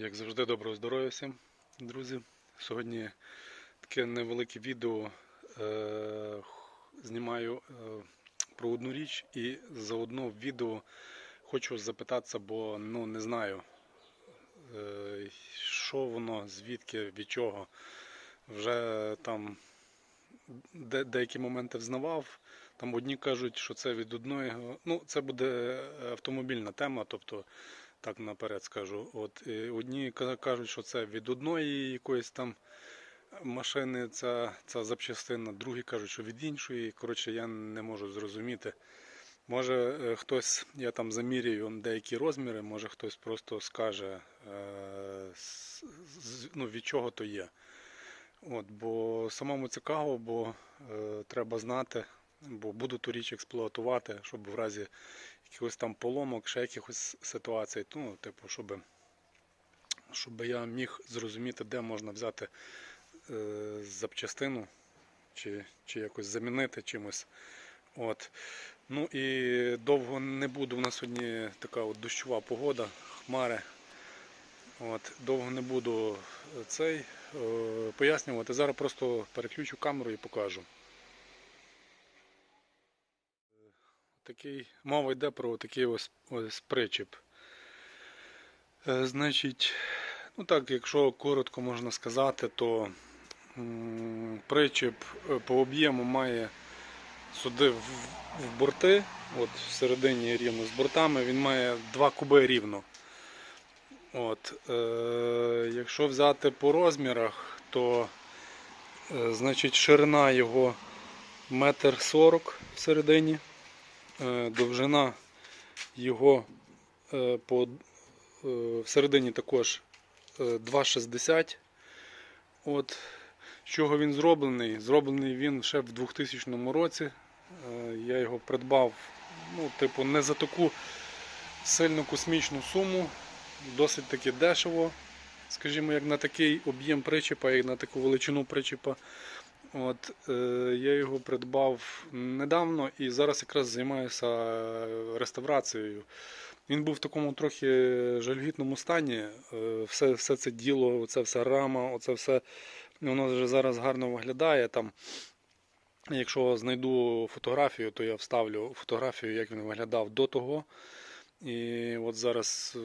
Як завжди, доброго здоров'я всім, друзі. Сьогодні таке невелике відео е, знімаю е, про одну річ і заодно в відео хочу запитатися, бо ну, не знаю, е, що воно, звідки, від чого. Вже там де, деякі моменти взнавав. Там одні кажуть, що це від одної. Ну, це буде автомобільна тема, тобто так наперед скажу. От одні кажуть, що це від одної якоїсь там машини ця, ця запчастина, другі кажуть, що від іншої. Коротше, я не можу зрозуміти. Може е, хтось, я там замірюю деякі розміри, може хтось просто скаже, е, ну, від чого то є. От, бо самому цікаво, бо е, треба знати, бо буду ту річ експлуатувати, щоб в разі якихось там поломок, ще якихось ситуацій, ну, типу, щоб, щоб я міг зрозуміти, де можна взяти е, запчастину, чи, чи якось замінити чимось. От. Ну і довго не буду. У нас сьогодні така от дощова погода, хмари. От, довго не буду цей е, пояснювати. Зараз просто переключу камеру і покажу. Такий, мова йде про такий ось, ось причіп. Е, значить, ну так, якщо коротко можна сказати, то м, причіп е, по об'єму має сюди в, в борти, от всередині рівно з бортами, він має 2 куби рівно. От, е, якщо взяти по розмірах, то е, значить ширина його метр сорок всередині, довжина його е, по, е, всередині також е, 2,60. От, з чого він зроблений? Зроблений він ще в 2000 році. Е, Я його придбав, ну, типу, не за таку сильно космічну суму досить таки дешево, скажімо, як на такий об'єм причіпа, як на таку величину причіпа. От, е, я його придбав недавно і зараз якраз займаюся реставрацією. Він був в такому трохи жальгітному стані. Е, все, все це діло, оце вся рама, оце все воно вже зараз гарно виглядає. Там, якщо знайду фотографію, то я вставлю фотографію, як він виглядав до того. І от зараз е,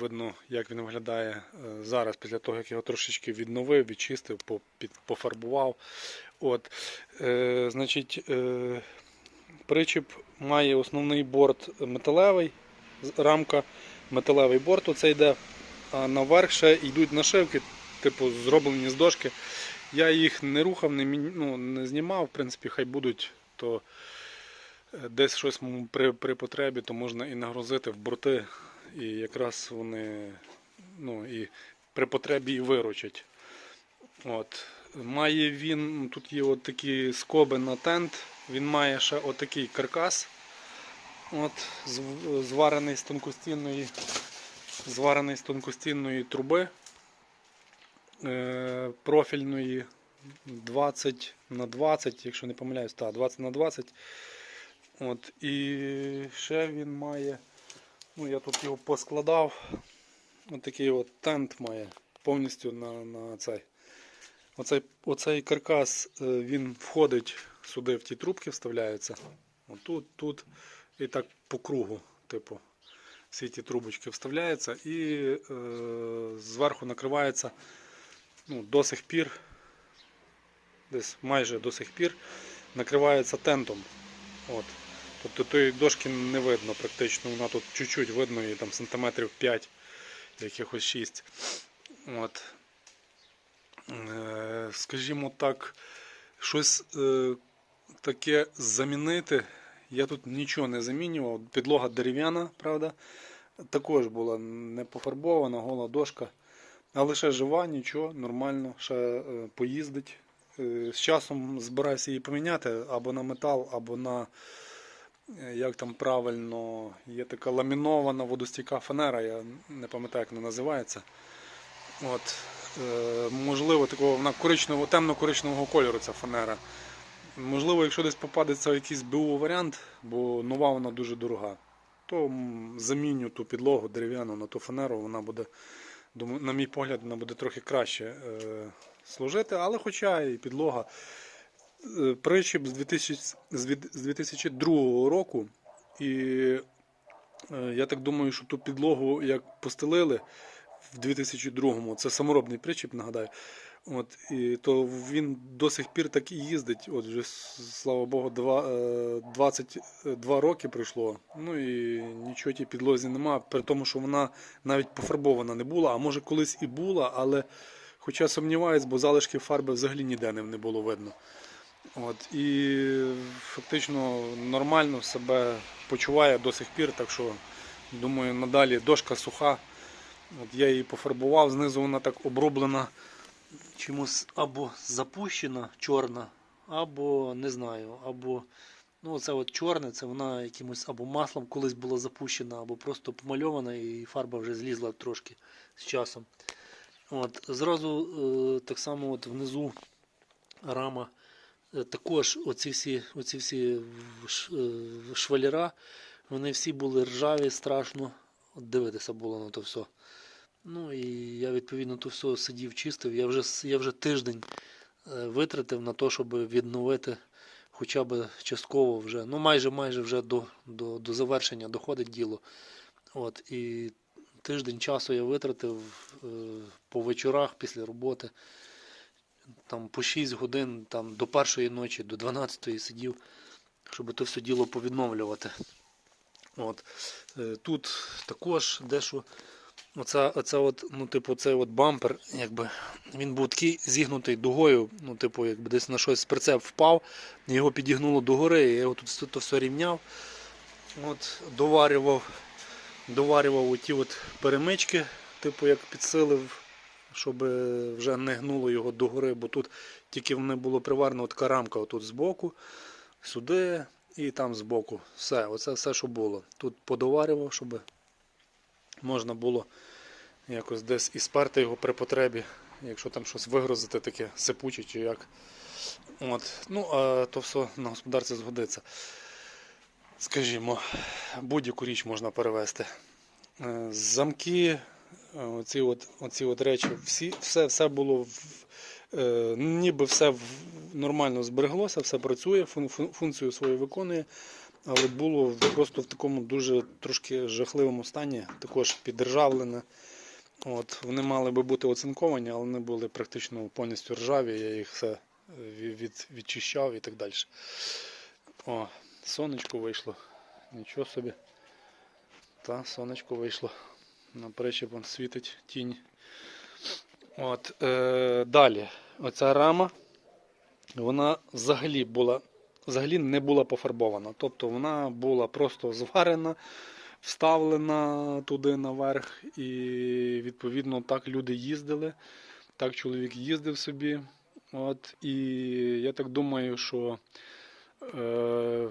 видно, як він виглядає е, зараз, після того, як його трошечки відновив, відчистив, пофарбував. От, е, значить, е, причіп має основний борт металевий, рамка, металевий борт оце йде, а наверх ще йдуть нашивки, типу зроблені з дошки. Я їх не рухав, не, ну, не знімав, в принципі, хай будуть, то десь щось при, при потребі, то можна і нагрузити в борти, і якраз вони ну, і при потребі і виручать. От. Має він, тут є от такі скоби на тент, він має ще отакий каркас, от, зварений з тонкостінної, зварений з тонкостінної труби е, профільної 20 на 20, якщо не помиляюсь, так, 20 на 20. От, і ще він має, ну я тут його поскладав. От такий от тент має повністю на, на цей. Оцей, оцей каркас е, він входить сюди в ті трубки, вставляється. Отут, тут і так по кругу, типу, всі ті трубочки вставляються і е, зверху накривається ну, до сих пір, десь майже до сих пір, накривається тентом. От. Тобто тої дошки не видно практично, вона тут чуть-чуть видно, її там сантиметрів 5, якихось 6. От. Е, Скажімо так, щось е, таке замінити. Я тут нічого не замінював. Підлога дерев'яна, правда. Також була не пофарбована, гола дошка. Але ще жива, нічого, нормально, ще е, поїздить. З часом збираюся її поміняти або на метал, або на як там правильно, є така ламінована водостійка фанера, я не пам'ятаю, як вона називається. От, е, можливо, такого вона коричневого, темно-коричневого кольору ця фанера. Можливо, якщо десь попадеться якийсь БУ варіант, бо нова вона дуже дорога, то заміню ту підлогу дерев'яну на ту фанеру, вона буде на мій погляд, вона буде трохи краще е, служити, але хоча і підлога. Е, Причіп з 2000, з 2002 року, і е, я так думаю, що ту підлогу як постелили в 2002-му, це саморобний причіп, нагадаю. От, і то він до сих пір так і їздить. От вже, слава Богу, е, 22 роки пройшло. Ну і нічого тій підлозі нема, при тому, що вона навіть пофарбована не була, а може колись і була, але хоча сумніваюсь, бо залишки фарби взагалі ніде не було видно. От, і фактично нормально себе почуває до сих пір, так що думаю, надалі дошка суха. От я її пофарбував, знизу вона так оброблена чимось або запущена, чорна, або не знаю, або ну це от чорне, це вона якимось або маслом колись була запущена, або просто помальована і фарба вже злізла трошки з часом. От, зразу е, так само от внизу рама. Е, Також оці всі, оці всі е, шваліра, вони всі були ржаві, страшно. Дивитися було на то все. Ну і я відповідно то все сидів, чистив. Я вже, я вже тиждень е, витратив на те, щоб відновити хоча б частково вже, ну майже майже вже до, до, до завершення доходить діло. От, і тиждень часу я витратив по вечорах після роботи. Там по 6 годин, там до першої ночі, до 12 сидів, щоб то все діло повідновлювати. От. Е, Тут також дещо Оце, оце от, ну, типу, цей от бампер, якби, він був такий зігнутий дугою, ну, типу, якби десь на щось прицеп впав, його підігнуло догори, я його тут, тут все рівняв. От, доварював, доварював оті от перемички, типу, як підсилив, щоб е, вже не гнуло його догори, бо тут тільки в було приварена така рамка отут збоку, сюди і там збоку. Все, оце все, що було. Тут подоварював, щоб можна було якось десь і сперти його при потребі, якщо там щось вигрузити таке сипуче чи як. От. Ну, а то все на господарці згодиться. Скажімо, будь-яку річ можна перевезти. Е, Замки, оці от, оці от речі, всі, все, все було в, е, ніби все нормально збереглося, все працює, фун, фун- функцію свою виконує. Але було просто в такому дуже трошки жахливому стані, також піддержавлене. От, вони мали би бути оцинковані, але вони були практично повністю ржаві, я їх все від, від, відчищав і так далі. О, сонечко вийшло. Нічого собі. Та, сонечко вийшло. На причіп світить тінь. От, е, далі. Оця рама, вона взагалі була взагалі не була пофарбована. Тобто вона була просто зварена, вставлена туди наверх, і відповідно так люди їздили, так чоловік їздив собі. От, і я так думаю, що е,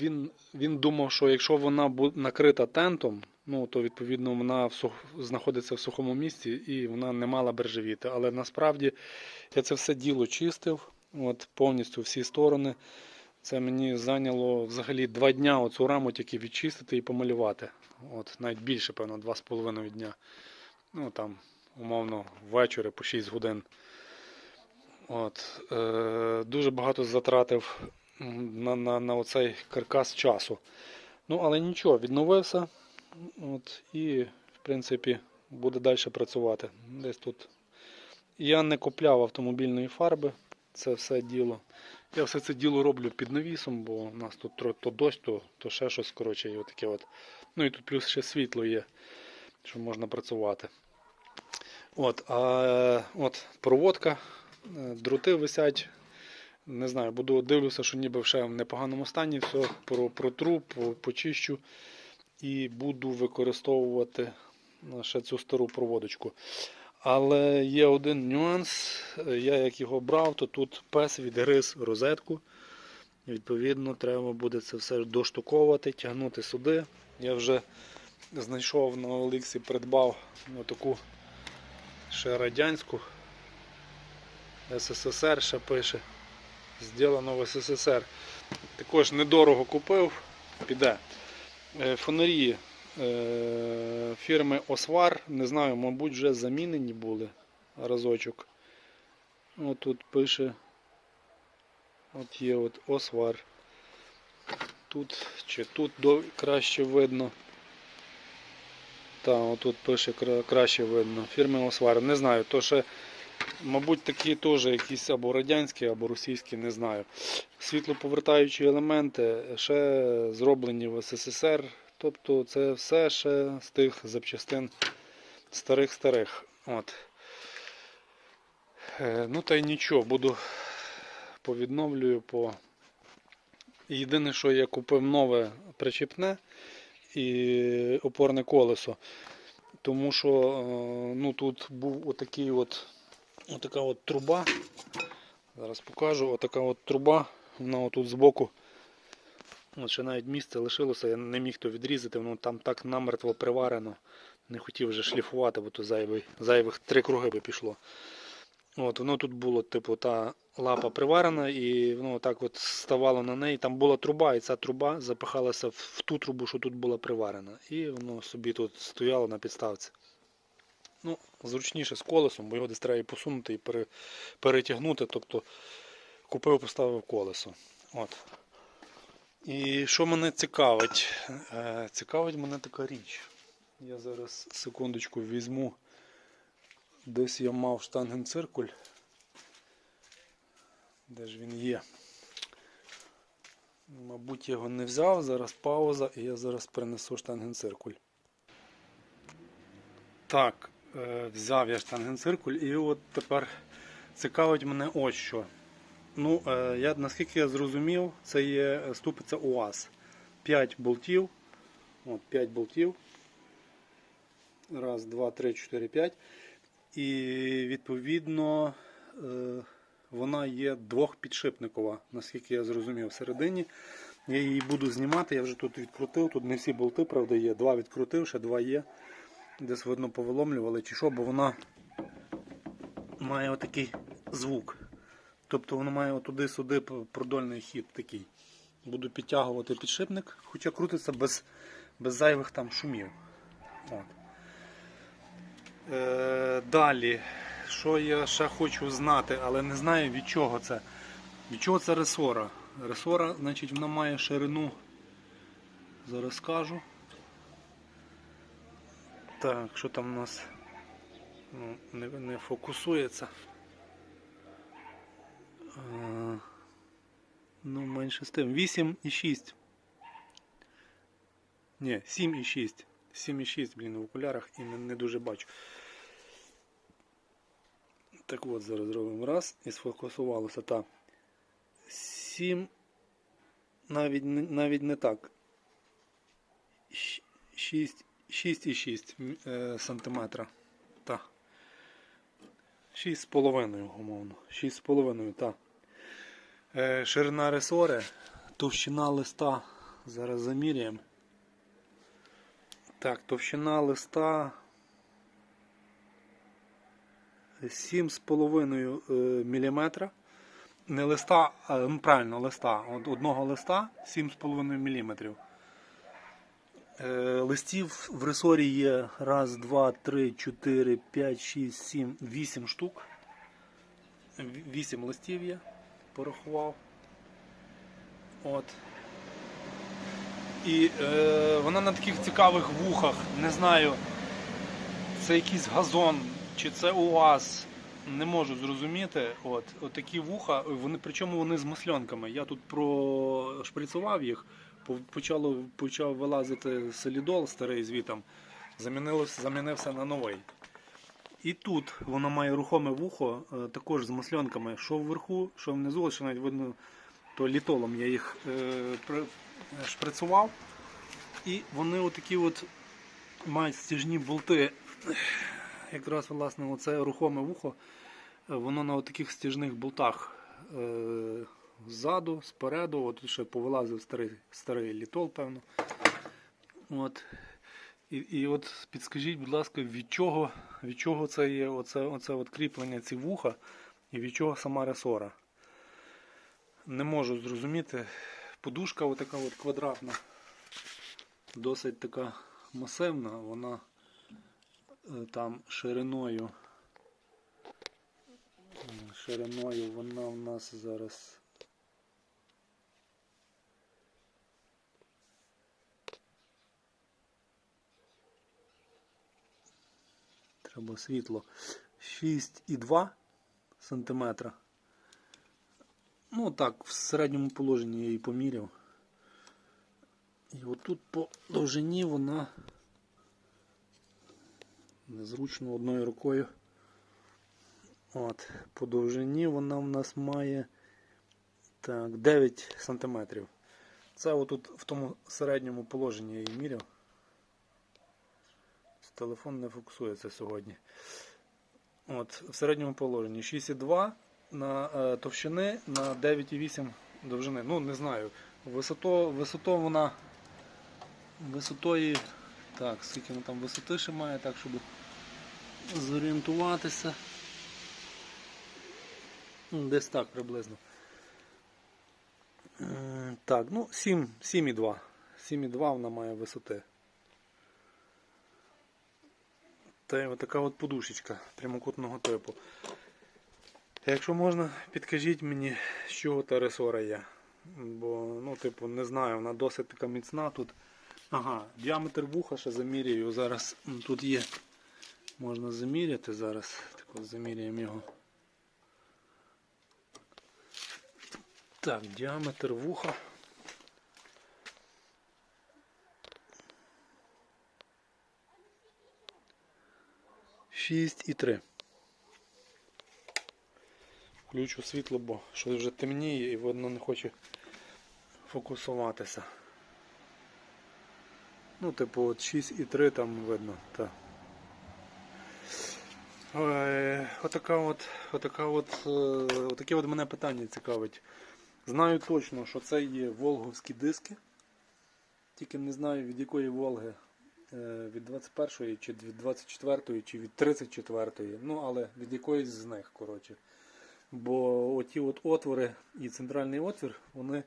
він, він думав, що якщо вона накрита тентом, ну, то відповідно вона в сух, знаходиться в сухому місці і вона не мала б. Але насправді я це все діло чистив, от, повністю всі сторони. Це мені зайняло взагалі два дня оцю раму тільки відчистити і помалювати. От, навіть більше, певно, два з половиною дня. Ну там, умовно, ввечері по 6 годин. От, е, дуже багато затратив на, на, на оцей каркас часу. Ну, але нічого, відновився. От, і, в принципі, буде далі працювати. Десь тут. Я не купляв автомобільної фарби, це все діло. Я все це діло роблю під навісом, бо у нас тут то дощ, то, то ще щось коротше, і отаке от. Ну і тут плюс ще світло є, що можна працювати. От, а от проводка, е, дроти висять. Не знаю, буду дивлюся, що ніби ще в непоганому стані, все про, протру, по- почищу і буду використовувати е, ще цю стару проводочку. Але є один нюанс. Я як його брав, то тут пес відгриз розетку. Відповідно, треба буде це все доштуковувати, тягнути сюди. Я вже знайшов на Оліксі, придбав таку ще радянську СССР ще пише. Зроблено в СССР. Також недорого купив, піде. Е, Фонарі е, фірми Освар. Не знаю, мабуть, вже замінені були разочок. От тут пише. От є от Освар. Тут чи тут краще видно. Так, отут пише краще видно. Фірми Освар. Не знаю, то ще, мабуть, такі теж якісь або радянські, або російські, не знаю. Світлоповертаючі елементи ще зроблені в СССР. Тобто це все ще з тих запчастин старих-старих. Е, Ну та й нічого, буду повідновлюю по. Єдине, що я купив нове причіпне і опорне колесо. Тому що е, ну, тут був отакий от, отака от труба. Зараз покажу, отака от труба, вона отут збоку. От ще навіть місце лишилося, я не міг то відрізати, воно там так намертво приварено. Не хотів вже шліфувати, бо то зайвий, зайвих три круги би пішло. От, воно тут було, типу, та лапа приварена, і воно так от ставало на неї. Там була труба, і ця труба запихалася в ту трубу, що тут була приварена. І воно собі тут стояло на підставці. Ну, зручніше з колесом, бо його десь треба і посунути і пере, перетягнути. Тобто купив, поставив колесо. От. І що мене цікавить? Е, Цікавить мене така річ. Я зараз секундочку візьму. Десь я мав штангенциркуль. Де ж він є? Мабуть, його не взяв. Зараз пауза і я зараз принесу штангенциркуль. Так, взяв я штангенциркуль і от тепер цікавить мене ось що. Ну, е, я, наскільки я зрозумів, це є ступиця УАЗ. 5 болтів. От, 5 болтів. Раз, два, три, чотири, п'ять. І відповідно е, вона є двохпідшипникова, наскільки я зрозумів, всередині. Я її буду знімати, я вже тут відкрутив. Тут не всі болти, правда, є. Два відкрутив, ще два є. Десь видно повиломлювали чи що, бо вона має отакий звук. Тобто воно має туди-сюди продольний хід такий. Буду підтягувати підшипник, хоча крутиться без, без зайвих там шумів. От. Е, далі, що я ще хочу знати, але не знаю від чого це. Від чого це ресора? Ресора, значить, вона має ширину. Зараз скажу. Так, що там у нас ну, не, не фокусується. Е, ну, менше з тим. 8,6. Ні, 7,6. 7,6, блін, в окулярах і не, не дуже бачу. Так от, зараз зробимо раз і сфокусувалося. Так. 7. Навіть, навіть не так. 6, 6,6 е, сантиметра. Так. 6,5 умовно. 6,5, так. Е, ширина ресори, товщина листа. Зараз заміряємо. Так, товщина листа 7,5 мм. Не листа, ну, правильно, листа. Одного листа 7,5 мм. Е, листів в ресорі є раз, два, три, чотири, п'ять, шість, сім, вісім штук. Ві- Вісім листів є, порахував. От. І е, вона на таких цікавих вухах, не знаю, це якийсь газон, чи це УАЗ, не можу зрозуміти. От, от такі вуха, вони, причому вони з масльонками. Я тут прошприцював їх, почало, почав вилазити солідол старий звітом, замінилось, замінився на новий. І тут воно має рухоме вухо, е, також з масльонками, що вверху, що внизу, що навіть видно, то літолом я їх е, при- шприцював. І вони отакі от мають стяжні болти. Якраз власне оце рухоме вухо, е, воно на таких стяжних болтах е, ззаду, спереду, от ще повилазив старий, старий літол, певно. От. І, і от підскажіть, будь ласка, від чого, від чого це є оце, оце от кріплення ці вуха і від чого сама ресора? Не можу зрозуміти. Подушка отака от квадратна. Досить така масивна, вона е, там шириною. Шириною вона у нас зараз. Треба світло. 6,2 сантиметра. Ну так, в середньому положенні я її поміряв. І отут по довжині вона незручно одною рукою. От, по довжині вона в нас має так, 9 сантиметрів. Це отут в тому середньому положенні я її міряв. Телефон не фокусується сьогодні. От, в середньому положенні 6,2 на е, товщини на 9,8 довжини. Ну, не знаю. Висото, висото вона. Висотої. Так, скільки вона там висоти ще має, так, щоб зорієнтуватися. Десь так приблизно. Е, Так, ну 7, 7,2. 7,2 вона має висоти. Та така от подушечка прямокутного типу. Якщо можна, підкажіть мені, з чого та ресора є. Бо, ну, типу, не знаю, вона досить така міцна тут. Ага, діаметр вуха ще замірюю. Зараз тут є. Можна заміряти зараз. Так от заміряємо його. Так, діаметр вуха. Шість і три. Включу світло, бо щось вже темніє і видно не хоче фокусуватися. Ну, типу, от 6,3 там видно. Та. Е, Отака от, отака от, е, отаке от мене питання цікавить. Знаю точно, що це є волговські диски. Тільки не знаю від якої Волги. Е, Від 21-ї, чи від 24-ї, чи від 34-ї. Ну, але від якоїсь з них, коротше. Бо оті от отвори і центральний отвір, вони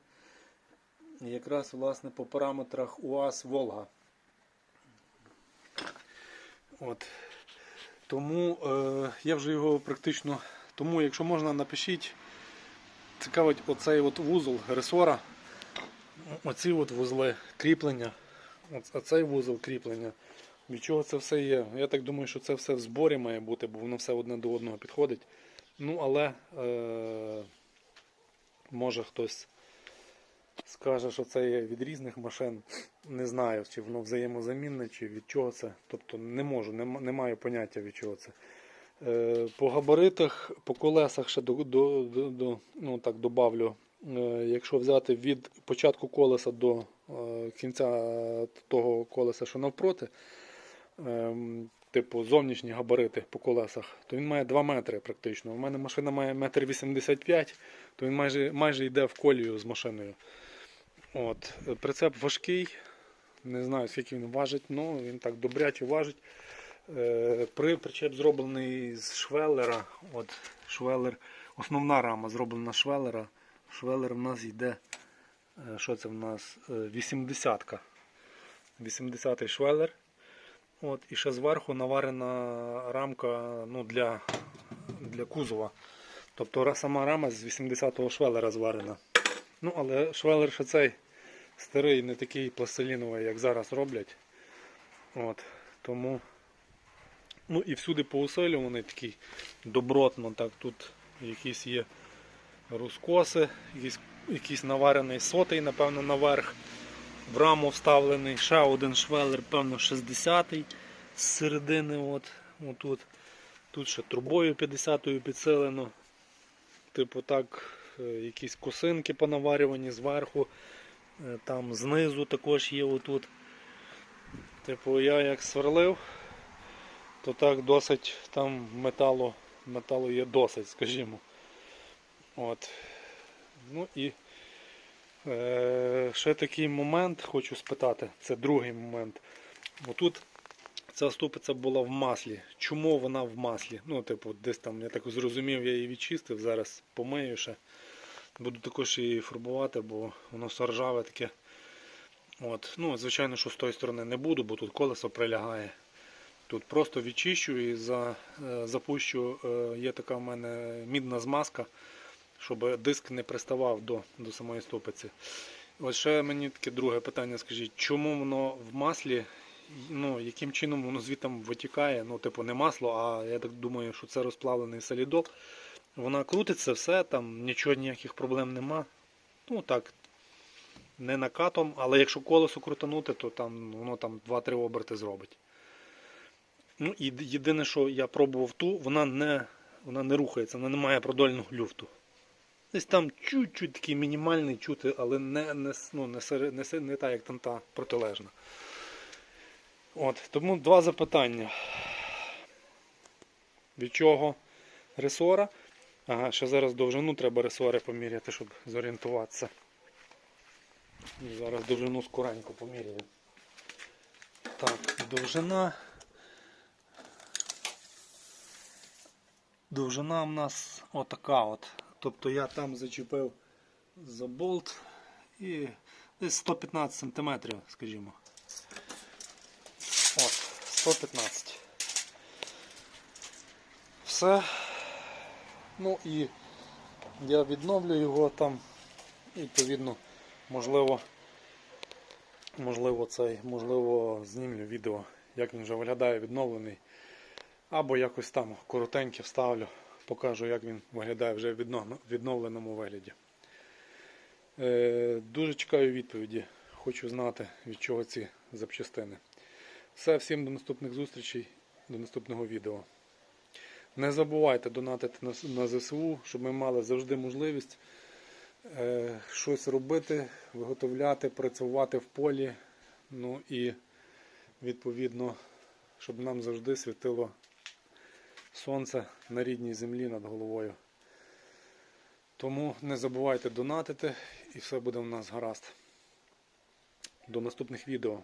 якраз власне по параметрах УАЗ Волга. От. Тому е, я вже його практично. Тому, якщо можна, напишіть. Цікавить оцей от вузол ресора. Оці от вузли кріплення. Оц- Оцей вузол кріплення. Від чого це все є? Я так думаю, що це все в зборі має бути, бо воно все одне до одного підходить. Ну, але е, може хтось скаже, що це є від різних машин. Не знаю, чи воно взаємозамінне, чи від чого це. Тобто не можу, не, не маю поняття від чого це. Е, по габаритах, по колесах ще до, до, до, до, ну, так, добавлю. Е, якщо взяти від початку колеса до кінця того колеса, що навпроти, ем, типу зовнішні габарити по колесах, то він має 2 метри практично. У мене машина має 1,85 м, то він майже, майже йде в колію з машиною. От. е, Прицеп важкий, не знаю скільки він важить, але він так добряче важить. Е, При причеп зроблений з швеллера. От швеллер, основна рама зроблена з швеллера. Швеллер в нас йде. Е, Що це в нас? 80-ка. 80-й швеллер. От, і ще зверху наварена рамка ну, для, для кузова. Тобто сама рама з 80-го швеллера зварена. Ну, але швеллер ще цей старий, не такий пластиліновий, як зараз роблять. От, тому. Ну і всюди поусилюваний такий добротно. Так, тут якісь є розкоси, якийсь, якийсь наварений сотий, напевно, наверх. В раму вставлений ще один швелер, певно, 60-й з середини. От, отут. Тут ще трубою 50-ю підсилено. Типу так, е, якісь косинки понаварювані зверху. Е, Там знизу також є отут. Типу, я як сверлив, то так досить там металу, металу є досить, скажімо. От. Ну і е, ще такий момент хочу спитати, це другий момент. Отут ця ступиця була в маслі. Чому вона в маслі? Ну, типу, десь там, я так зрозумів, я її відчистив, зараз помию ще. Буду також її фарбувати, бо воно все ржаве таке. От. Ну, звичайно, що з тої сторони не буду, бо тут колесо прилягає. Тут просто відчищу і за, е, запущу. е, Є така в мене мідна змазка, щоб диск не приставав до, до самої стопиці. Ось ще мені таке друге питання, скажіть, чому воно в маслі, ну, яким чином воно звідти витікає? Ну, типу, не масло, а я так думаю, що це розплавлений солідок. Вона крутиться, все, там нічого, ніяких проблем нема. Ну так, не накатом, але якщо колесо крутанути, то там воно там 2-3 оберти зробить. Ну і єдине, що я пробував ту, вона не, вона не рухається, вона не має продольного люфту. Десь там чуть-чуть такий мінімальний чути, але не, не, ну, не, не, не та, як там та протилежна. От, тому два запитання. Від чого ресора? Ага, ще зараз довжину треба ресори поміряти, щоб зорієнтуватися. Зараз довжину скоренько поміряю. Так, довжина. Довжина в нас отака от. Тобто я там зачепив за болт і десь 115 см, скажімо. От, 115. Все. Ну і я відновлю його там. Відповідно, можливо, можливо, цей, можливо, знімлю відео, як він вже виглядає відновлений. Або якось там коротеньке вставлю, покажу, як він виглядає вже в відновленому вигляді. Е, дуже чекаю відповіді. Хочу знати, від чого ці запчастини. Все, всім до наступних зустрічей, до наступного відео. Не забувайте донатити на, ЗСУ, щоб ми мали завжди можливість е, щось робити, виготовляти, працювати в полі. Ну і відповідно, щоб нам завжди світило сонце на рідній землі над головою. Тому не забувайте донатити і все буде у нас гаразд. До наступних відео.